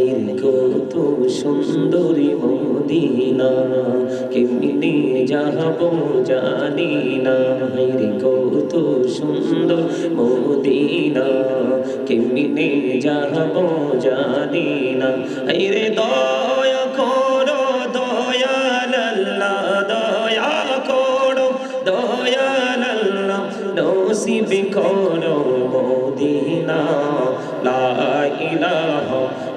এই কত সুন্দরী মদিনা, কেমনি যাব জানি না। রে কত সুন্দর মদিনা, কেমনি যাব জানি না। এই রে দয়া করো, দয়াল আল্লাহ, দয়া করো, দয়াল আল্লাহ করো মদিনা।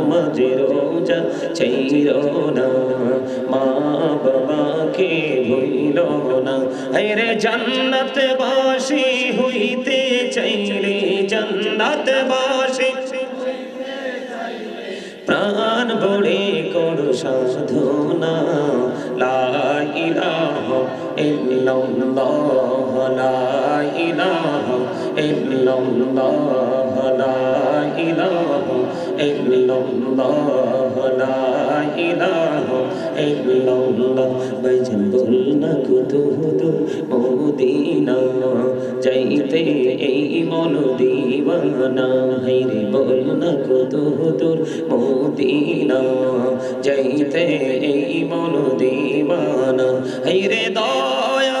নামাজে রোজা ছাইরো না মা বাবাকে ভুইলো না। হাইরে জান্নাত বাসি হইতে চাইলে জান্নাত বাসি প্রাণ বড়ে করো সাধনা। লা ইলাহা ইল্লাল্লাহ, লা ইলাহা ইল্লাল্লাহ লা ইলাহা ইল্লাল্লাহ লা ইলাহা ইল্লাল্লাহ বাইজান বল না কত দূর মদিনা যাইতে এই মন দিওয়ানা হাইরে বল না কত দূর মদিনা যাইতে এই মন দিওয়ানা হাইরে দয়া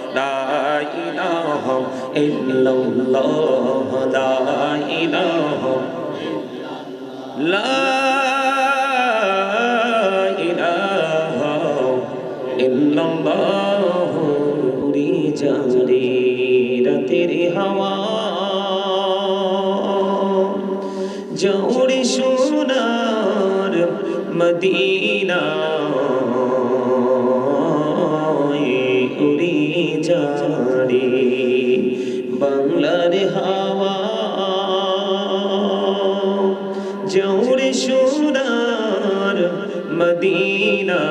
লা ইলাহা ইল্লাল্লাহ লা ইলাহা লা ইলাহা ইল্লাল্লাহ উড়ি যারে রাতের হাওয়া জৌড়ি সোনার মদিনা উড়ি যারে বাংলার হাওয়া জৌড়ি সোনার মদিনা।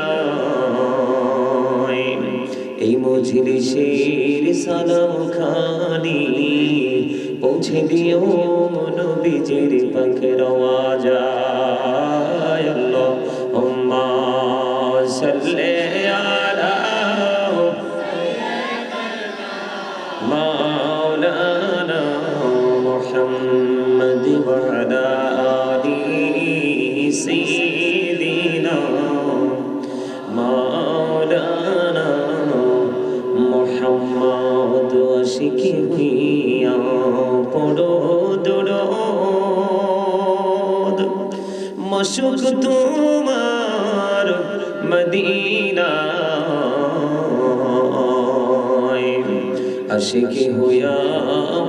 এই মজলিসের সালাম খানি পৌঁছে দিও নবীজির পাখের আওয়াজায় আল্লাহুম্মা وعلى آله سيدنا مولانا محمد আশিকি হইয়া পড়ো দরদ মশুক তোমার মদিনা আশিকি হইয়া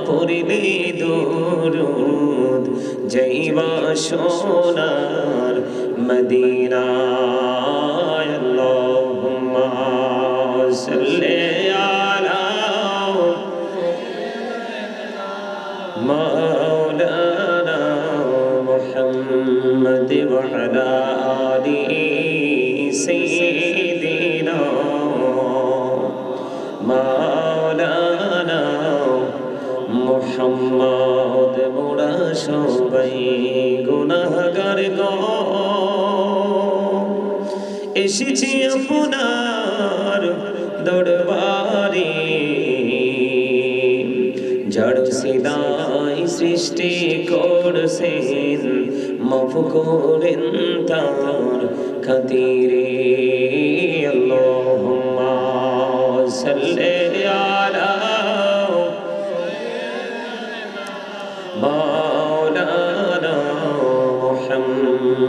পড়িলি দরুদ যাইবা সোনার মদিনা আল্লাহুম্মা সাল্লি আলা মাওলানা মুহাম্মদ ওয়া আলা সবাই গুনাহগার গো। এসেছি আপনার দরবারে। জড় সিদাই সৃষ্টি করছেন মাফ করেন তার খাতিরে।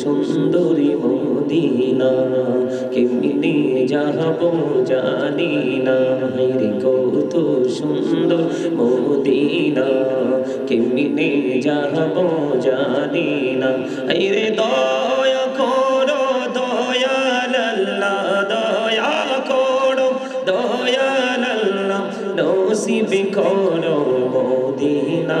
সুন্দরী মদিনা, কেমনি যাহব জানি না। রে কত সুন্দর মদিনা, কেমনি যাহব জানি না। এই রে দয়া করো দয়াল দয়া করো দয়াল আল্লাহ করো মদিনা।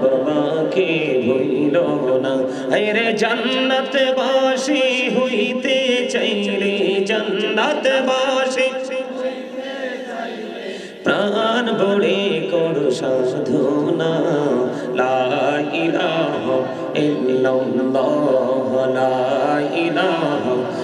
বাবাকে ভুইল না। হাইরে জান্নাত বাসি হইতে চাইলে জান্নাত বাসি প্রাণ বড়ে করো সাধনা। লা ইলাহা ইল্লাল্লাহ, লা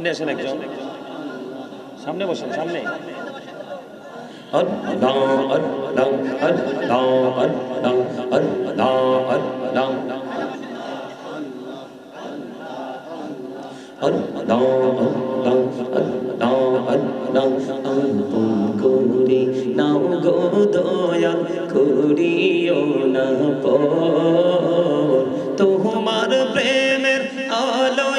সামনে আসেন একজন সামনে বসেন সামনে করি নাও গো দয়া করিও না তোমার প্রেম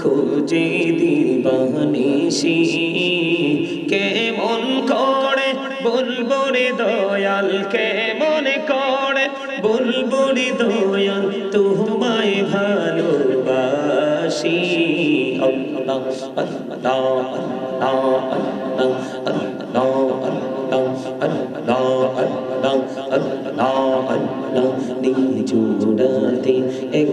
খুঁজে দিবানিসি কেমন করে বুলবুরি দয়াল কেমন করে বুলবুরি দয়াল তোমায় ভালোবাসি আল্লাহ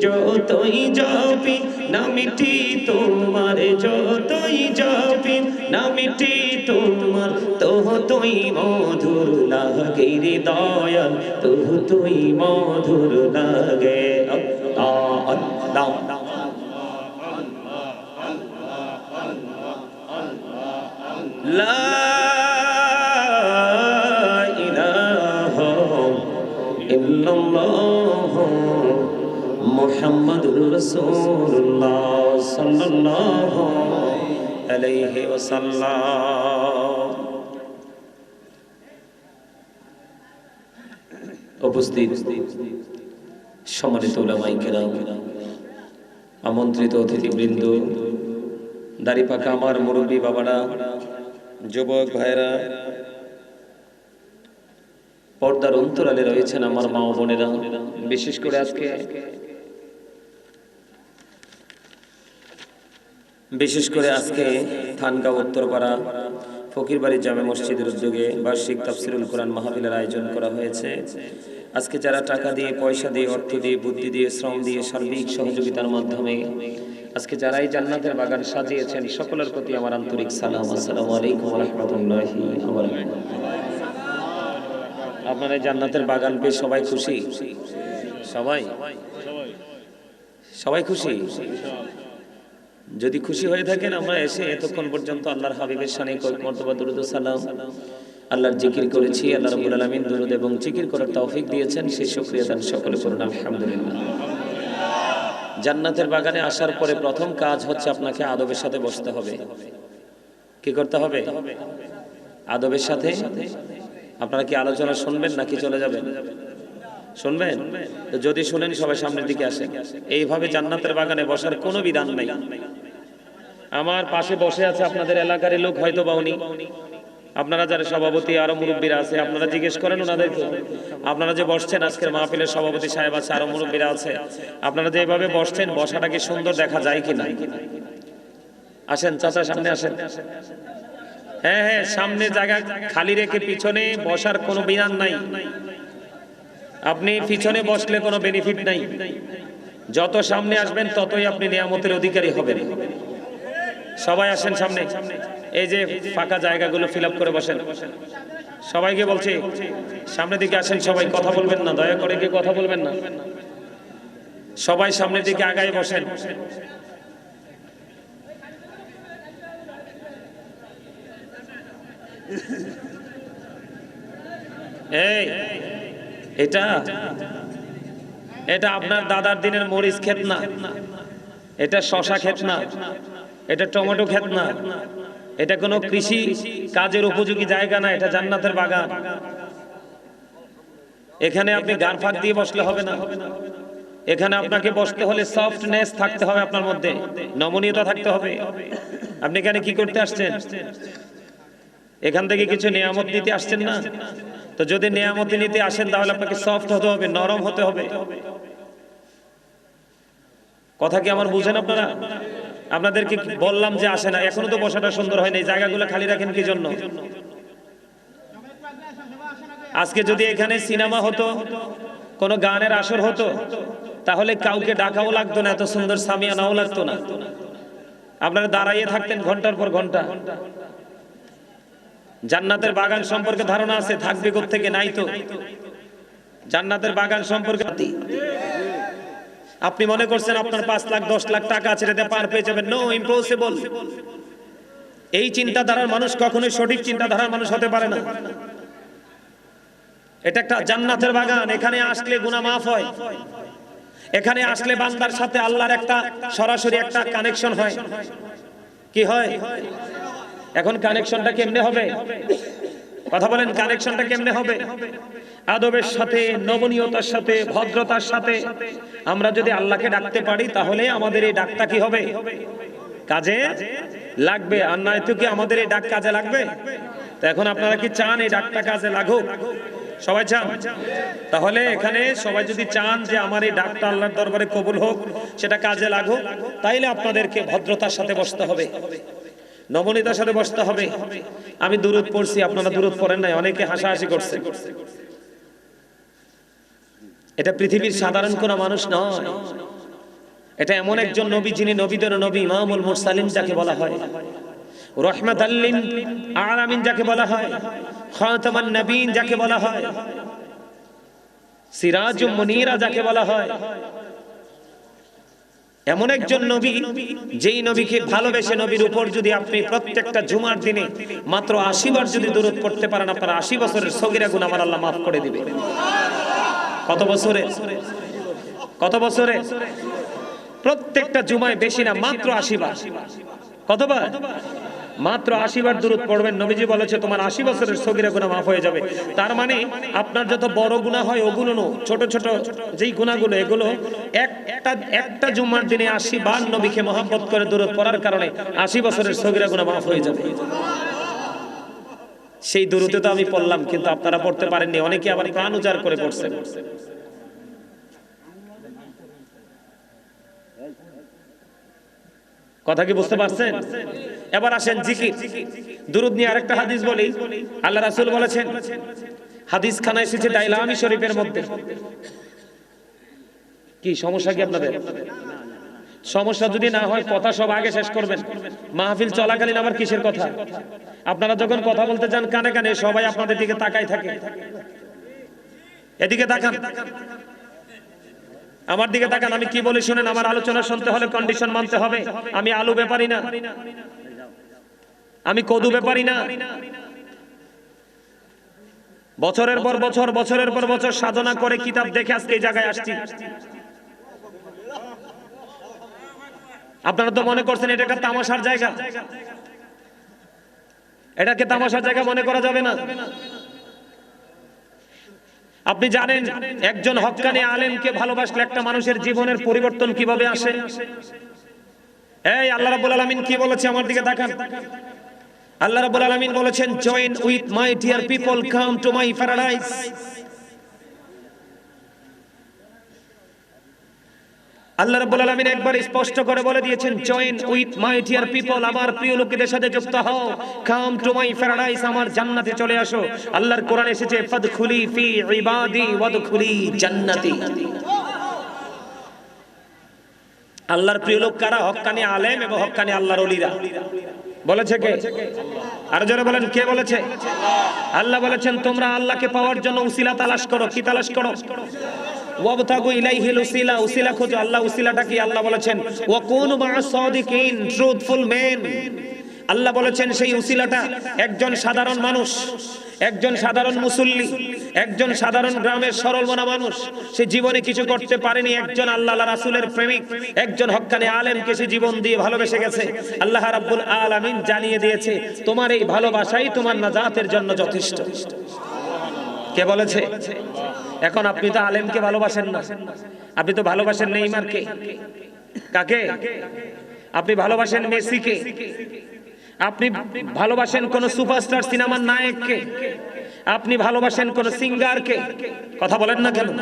যতই যাবি নামিটি তোমার যতই যাবি নামিটি তোমার তো তুই মধুর লাগে রে দয়াল তো তুই মধুর লাগে আল্লাহ আল্লাহ لا মোহাম্মদুর রাসূলুল্লাহ সাল্লাল্লাহু আলাইহি ওয়াসাল্লাম। উপস্থিত সম্মানিত উলামায়ে কেরাম, আমন্ত্রিত অতিথিবৃন্দ দাড়িপাকা আমার মুরব্বী বাবারা, যুবক ভাইরা পর্দার অন্তরালে রয়েছেন আমার মা বোনেরা। বিশেষ করে আজকে বিশেষ করে আজকে থানগাঁও, উত্তরপাড়া, ফকিরবাড়ি জামে মসজিদের উদ্যোগে বার্ষিক তাফসিরুল কোরআন মাহফিলের আয়োজন করা হয়েছে। আজকে যারা টাকা দিয়ে, পয়সা দিয়ে, অর্থ দিয়ে, বুদ্ধি দিয়ে, শ্রম দিয়ে সার্বিক সহযোগিতার মাধ্যমে আজকে যারা এই জান্নাতের বাগান সাজিয়েছেন, সকলের প্রতি আমার আন্তরিক সালাম। আসসালামু আলাইকুম রহমতুল্লাহি আপনার জান্নাতের বাগান পেয়ে সবাই খুশি? সবাই? সবাই খুশি? যদি খুশি হয়ে থাকেন, আমরা এসে এতক্ষণ পর্যন্ত আল্লাহর হাবিবের সানে কয়েক মর্তবা, দুরুদ সালাম। আল্লাহর জিকির করেছি, আল্লাহ রাব্বুল আলামিন দুরুদ এবং জিকির করার তৌফিক দিয়েছেন সেই শুকরিয়া দান সকলে করুন, আলহামদুলিল্লাহ। জান্নাতের বাগানে আসার পরে প্রথম কাজ হচ্ছে আপনাকে আদবের সাথে বসতে হবে। কি করতে হবে? আদবের সাথে? আপনারা কি আলোচনা শুনবেন নাকি চলে যাবেন? শুনবেন? যদি শুনেন, সবাই সামনের দিকে আসেন। এইভাবে জান্নাতের বাগানে বসার কোনো বিধান নাই। আমার পাশে বসে আছে আপনাদের এলাকার লোক, হয়তো বা উনি। আপনারা যারা সভাপতি, আরও মুরব্বীরা আছে, আপনারা জিজ্ঞেস করেন ওনাদেরকে। আপনারা যে বসছেন, আজকের মাহফিলের সভাপতি সাহেব আছে, আরও মুরব্বীরা আছে। আপনারা যে এভাবে বসছেন, বসাটা কি সুন্দর দেখা যায় কি না আসেন, চাচা, সামনে আসেন। হ্যাঁ হ্যাঁ সামনে জায়গা খালি রেখে পিছনে বসার কোনো বিধান নাই। আপনি পিছনে বসলে কোনো বেনিফিট নাই। যত সামনে আসবেন, ততই আপনি নিয়ামতের অধিকারী হবেন। সবাই আসেন সামনে। এই যে ফাঁকা জায়গাগুলো ফিল করে বসেন। সবাইকে বলছি, সামনের দিকে আসেন সবাই, কথা বলবেন না। দয়া করে কি কথা বলবেন না। সবাই সামনের দিকে আগায় বসেন। এই এটা? এটা আপনার দাদার দিনের মরিচ ক্ষেত না এটা শশা ক্ষেত না এটা টমেটো ক্ষেত না এটা কোনো কৃষি কাজের উপযোগী জায়গা না, এটা জান্নাতের বাগান। এখানে আপনি গান ফাঁক দিয়ে বসলে হবে না। এখানে আপনাকে বসতে হলে সফটনেস থাকতে হবে আপনার মধ্যে। নমনীয়তা থাকতে হবে। আপনি এখানে কি করতে আসছেন? এখান থেকে কিছু নিয়ামত নিতে আসছেন না? তো যদি নিয়ামতি নিতে আসেন, তাহলে আপনাকে সফট হতে হবে, নরম হতে হবে। কথা কি আমার বুঝেন আপনারা? আপনাদেরকে বললাম যে আসে না, এখনও তো বসাটা সুন্দর হয়নি, জায়গাগুলো খালি রাখেন কি জন্য? আজকে যদি এখানে সিনেমা হতো, কোনো গানের আসর হতো, তাহলে কাউকে ডাকাও লাগতো না, এত সুন্দর সামিয়ানাও লাগতো না। আপনারা দাঁড়াইয়ে থাকতেন ঘণ্টার পর ঘণ্টা। জান্নাতের বাগান সম্পর্কে ধারণা আছে, থাকবে থেকে নাই তো? জান্নাতের বাগান সম্পর্কে আপনি মনে করছেন আপনার পাঁচ লাখ, দশ লাখ টাকা আছে এটাতে পার পেয়ে যাবেন। নো ইম্পসিবল এই চিন্তাধারার মানুষ কখনোই সঠিক চিন্তাধারার মানুষ হতে পারে না। এটা একটা জান্নাতের বাগান, এখানে আসলে গুনাহ মাফ হয়। এখানে আসলে বান্দার সাথে আল্লাহর একটা সরাসরি একটা কানেকশন হয়। কি হয়? এখন কানেকশনটা কেমনে হবে? কথা বলেন কানেকশনটা কেমনে হবে? আদবের সাথে নবনীয়তার সাথে, ভদ্রতার সাথে আমরা যদি আল্লাহকে ডাকতে পারি, তাহলে আমাদের এই ডাকটা কি হবে? কাজে লাগবে, আর নয় তো কি আমাদের এই ডাক কাজে লাগবে? তো এখন আপনারা কি চান এই ডাকটা কাজে লাগুক? সবাই চান? তাহলে এখানে সবাই যদি চান যে আমার এই ডাকটা আল্লাহর দরবারে কবুল হোক, সেটা কাজে লাগুক, তাইলে আপনাদেরকে ভদ্রতার সাথে বসতে হবে। নবনীতার সাথে বসতে হবে। আমি দূরত পড়ছি, আপনারা দূরত পড়েন নাই, অনেকে হাসাহাসি করছে। এটা পৃথিবীর সাধারণ কোনো মানুষ নয়। এটা এমন একজন নবী যিনি নবীদের নবী, ইমামুল মুরসালিম যাকে বলা হয়। রহমাত আল্লিন আলামিন যাকে বলা হয়। খাতামান নবীন যাকে বলা হয়। সিরাজ মুনিরা যাকে বলা হয়। এমন একজন নবী যেই নবীকে ভালোবেসে নবীর উপর যদি আপনি প্রত্যেকটা জুমার দিনে মাত্র আশি বার যদি দূরত করতে পারেন, আপনার আশি বছরের সগিরা গুণ আমার আল্লাহ মাফ করে দিবে। কত বছরে? কত বছরে? প্রত্যেকটা জুমায় বেশি না, মাত্র আশি বার। কতবার? মাত্র আশি বার দূরত পড়বেন, নবীজি বলেছে, তোমার আশি বছরের সগিরা গুণা মাফ হয়ে যাবে। তার মানে আপনার যত বড় গুণা হয়, ওগুলো নো, ছোট ছোট যেই গুণাগুলো এগুলো একটা একটা জুম্মার দিনে আশি বার নবীকে মহাব্বত করে দূরত পড়ার কারণে আশি বছরের সগিরা গুণা মাফ হয়ে যাবে। সেই দূরতে তো আমি পড়লাম, কিন্তু আপনারা পড়তে পারেননি, অনেকে আবার প্রাণ উজাড় করে পড়ছেন কথা কি বুঝতে পারছেন? এবার আসেন জিকির। দুরুদ নিয়ে আরেকটা হাদিস বলি। আল্লাহ রাসুল বলেছেন হাদিস খানা এসেছে দাইলামি শরীফের মধ্যে। কি, সমস্যা কি আপনাদের? সমস্যা যদি না হয়, কথা সব আগে শেষ করবেন। মাহফিল চলাকালীন আবার কিসের কথা? আপনারা যখন কথা বলতে যান, কানে কানে সবাই আপনাদের দিকে তাকাই থাকে। এদিকে তাকান। আমার দিকে তাকান, আমি কি বলি শুনেন, আমার আলোচনা শুনতে হলে কন্ডিশন মানতে হবে। আমি আলু ব্যাপারি না। আমি কদু ব্যাপারি না। বছরের পর বছর বছরের পর বছর সাধনা করে কিতাব দেখে আজকে এই জায়গায় আসছি। আপনারা তো মনে করছেন এটা একটা তামাশার জায়গা। এটাকে তামাশার জায়গা মনে করা যাবে না। আপনি জানেন একজন হক্কানি আলেমকে ভালোবাসলে একটা মানুষের জীবনের পরিবর্তন কীভাবে আসে? এই আল্লাহ রাব্বুল আলামিন কি বলেছে আমার দিকে তাকান। আল্লাহ রাব্বুল আলামিন বলেছেন join with my dear people come to my paradise আল্লাহ রাব্বুল আলামিন একবার স্পষ্ট করে বলে দিয়েছেন join with my dear people আমার প্রিয় লোকেদের সাথে যুক্ত হও। কাম টু মাই প্যারাডাইস আমার জান্নাতে চলে আসো। আল্লাহর কোরআন এসেছে, ফাদখুলি ফি ইবাদি ওয়াদখুলি জান্নাতি। আল্লাহর প্রিয় লোক কারা? হক্কানি আলেম এবং হক্কানি আল্লাহর ওলিরা। বলেছে কে? আর যারা বলেন, কে বলেছে? আল্লাহ বলেছেন, তোমরা আল্লাহকে পাওয়ার জন্য উসিলা তালাশ করো। কি তালাশ করো? উসিলা উসিলা খোঁজো। আল্লাহ উসিলাটা কি? আল্লাহ বলেছেন ট্রুথফুল মেন আল্লাহ বলেছেন, সেই উসিলাটা একজন সাধারণ মানুষ। একজন সাধারণ মুসল্লি, একজন সাধারণ গ্রামের সরল মনা মানুষ, সে জীবনে কিছু করতে পারেনি, একজন আল্লাহ রাসুলের প্রেমিক, একজন হক্কানি আলেমকে সে জীবন দিয়ে ভালোবেসে গেছে। আল্লাহ রাব্বুল আলামিন জানিয়ে দিয়েছে, তোমার এই ভালোবাসাই তোমার নাজাতের জন্য যথেষ্ট। কে বলেছে? এখন আপনি তো আলেমকে ভালোবাসেন না। আপনি তো ভালোবাসেন নেইমারকে। কাকে? আপনি ভালোবাসেন মেসিকে। আপনি ভালোবাসেন কোন সুপারস্টার, সিনেমার নায়ককে। আপনি ভালোবাসেন কোন সিঙ্গারকে। কথা বলেন না কেন?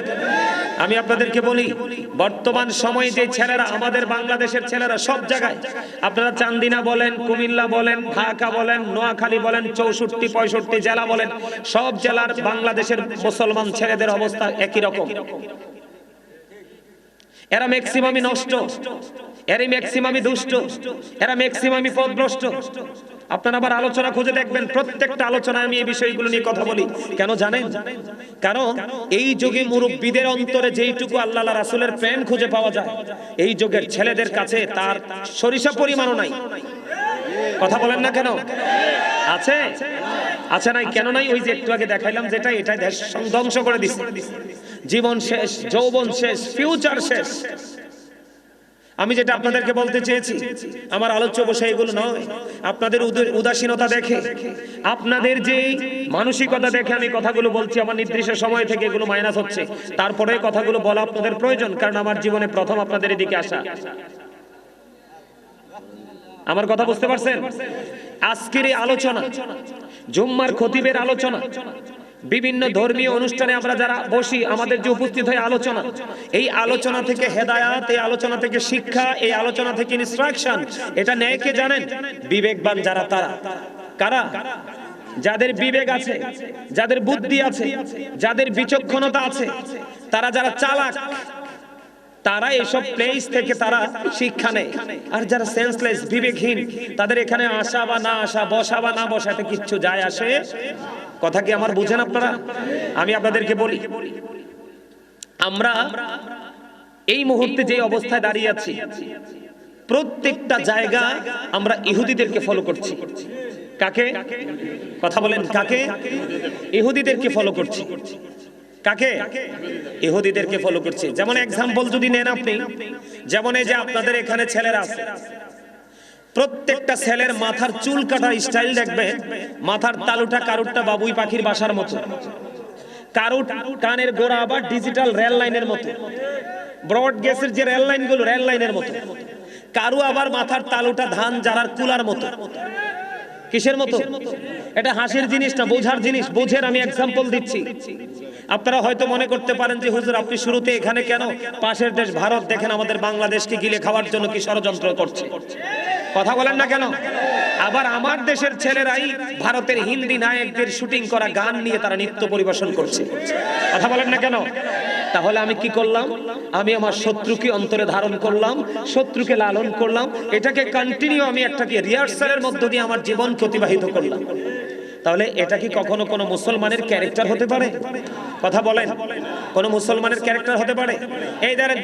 আমি আপনাদেরকে বলি, বর্তমান সময়ে যে ছেলেরা, আমাদের বাংলাদেশের ছেলেরা সব জায়গায়, আপনারা চান্দিনা বলেন, কুমিল্লা বলেন, ঢাকা বলেন, নোয়াখালী বলেন, চৌষট্টি, পঁয়ষট্টি জেলা বলেন, সব জেলার বাংলাদেশের মুসলমান ছেলেদের অবস্থা একই রকম। এরা ম্যাক্সিমামই নষ্ট। এরই ম্যাক্সিমামই দুষ্ট, এরা ম্যাক্সিমামই পদভ্রষ্ট। আপনারা আবার আলোচনা খুঁজে দেখবেন, প্রত্যেকটা আলোচনায় আমি এই বিষয়গুলো নিয়ে কথা বলি। কেন জানেন? কারণ এই যুগে মুরব্বীদের অন্তরে যেইটুকু আল্লাহ রাসূলের প্রেম খুঁজে পাওয়া যায়, এই যুগের ছেলেদের কাছে তার সরিষা পরিমাণও নাই। কথা বলেন না কেন? আছে? আছে নাই? কেন নাই? ওই যে একটু আগে দেখাইলাম যেটা এটা দেশ ধ্বংস করে দিছে। জীবন শেষ, যৌবন শেষ ফিউচার শেষ। আমি যেটা আপনাদেরকে বলতে চেয়েছি, আমার আলোচ্য বিষয় এগুলো নয়। আপনাদের উদ- উদাসীনতা দেখে, আপনাদের যে মানসিকতা দেখে আমি কথাগুলো বলছি, আমার নির্দিষ্ট সময় থেকে এগুলো মাইনাস হচ্ছে। তারপরে কথাগুলো বলা আপনাদের প্রয়োজন, কারণ আমার জীবনে প্রথম আপনাদের এদিকে আসা। আমার কথা বুঝতে পারছেন? আজকের এই আলোচনা, জুম্মার খতিবের আলোচনা বিভিন্ন ধর্মীয় অনুষ্ঠানে আমরা যারা বসি আমাদের যে উপস্থিত হয় আলোচনা এই আলোচনা থেকে হেদায়াত এই আলোচনা থেকে শিক্ষা এই আলোচনা থেকে ইনস্ট্রাকশন এটা নেয় কে জানেন বিবেকবান যারা তারা। কারা? যাদের বিবেক আছে যাদের বুদ্ধি আছে যাদের বিচক্ষণতা আছে তারা যারা চালাক তারা এসব প্লেস থেকে তারা শিক্ষা নেয়। আর যারা সেন্সলেস বিবেকহীন তাদের এখানে আসা বা না আসা বসা বা না বসাতে কিচ্ছু যায় আসে? কথা কি আমার বুঝেন আপনারা? আমি আপনাদেরকে বলি আমরা এই মুহূর্তে যে অবস্থায় দাঁড়িয়ে আছি প্রত্যেকটা জায়গা আমরা ইহুদিদেরকে ফলো করছি। কাকে? কথা বলেন কাকে? ইহুদিদেরকে ফলো করছি। কাকে? ইহুদিদেরকে ফলো করছে। যেমন এক্সাম্পল যদি নেন আপনি, যেমন এই যে আপনাদের এখানে ছেলেরা আছে। প্রত্যেকটা ছেলের মাথার চুল কাটার স্টাইল দেখবে, মাথার তালুটা কারুরটা বাবুই পাখির বাসার মতো। কারুর কানের গোড়া আবার ডিজিটাল রেল লাইনের মতো। ব্রড গেসের যে রেল লাইনগুলো রেল লাইনের মতো। কারু আবার মাথার তালুটা ধান জারার কুলার মতো। কিসের মতো? এটা হাসির জিনিস না, বোঝার জিনিস। বোঝের আমি এক্সাম্পল দিচ্ছি। আপনারা হয়তো মনে করতে পারেন যে, হুজুর, আপনি শুরুতে এখানে কেন? পাশের দেশ ভারত, দেখেন আমাদের বাংলাদেশকে গিলে খাওয়ার জন্য কি ষড়যন্ত্র করছে। কথা বলেন না কেন? আবার আমার দেশের ছেলেরাই ভারতের হিন্দি নায়কদের শুটিং করা গান নিয়ে তারা নৃত্য পরিবেশন করছে। কথা বলেন না কেন? তাহলে আমি কি করলাম? আমি আমার শত্রুকে অন্তরে ধারণ করলাম, শত্রুকে লালন করলাম, এটাকে কন্টিনিউ আমি একটাকে রিহার্সালের মধ্য দিয়ে আমার জীবন অতিবাহিত করলাম। তাহলে এটা কি কখনো কোনো মুসলমানের ক্যারেক্টার হতে পারে? কথা বলেন। কোনো মুসলমানের ক্যারেক্টার হতে পারে? এই দ্বারা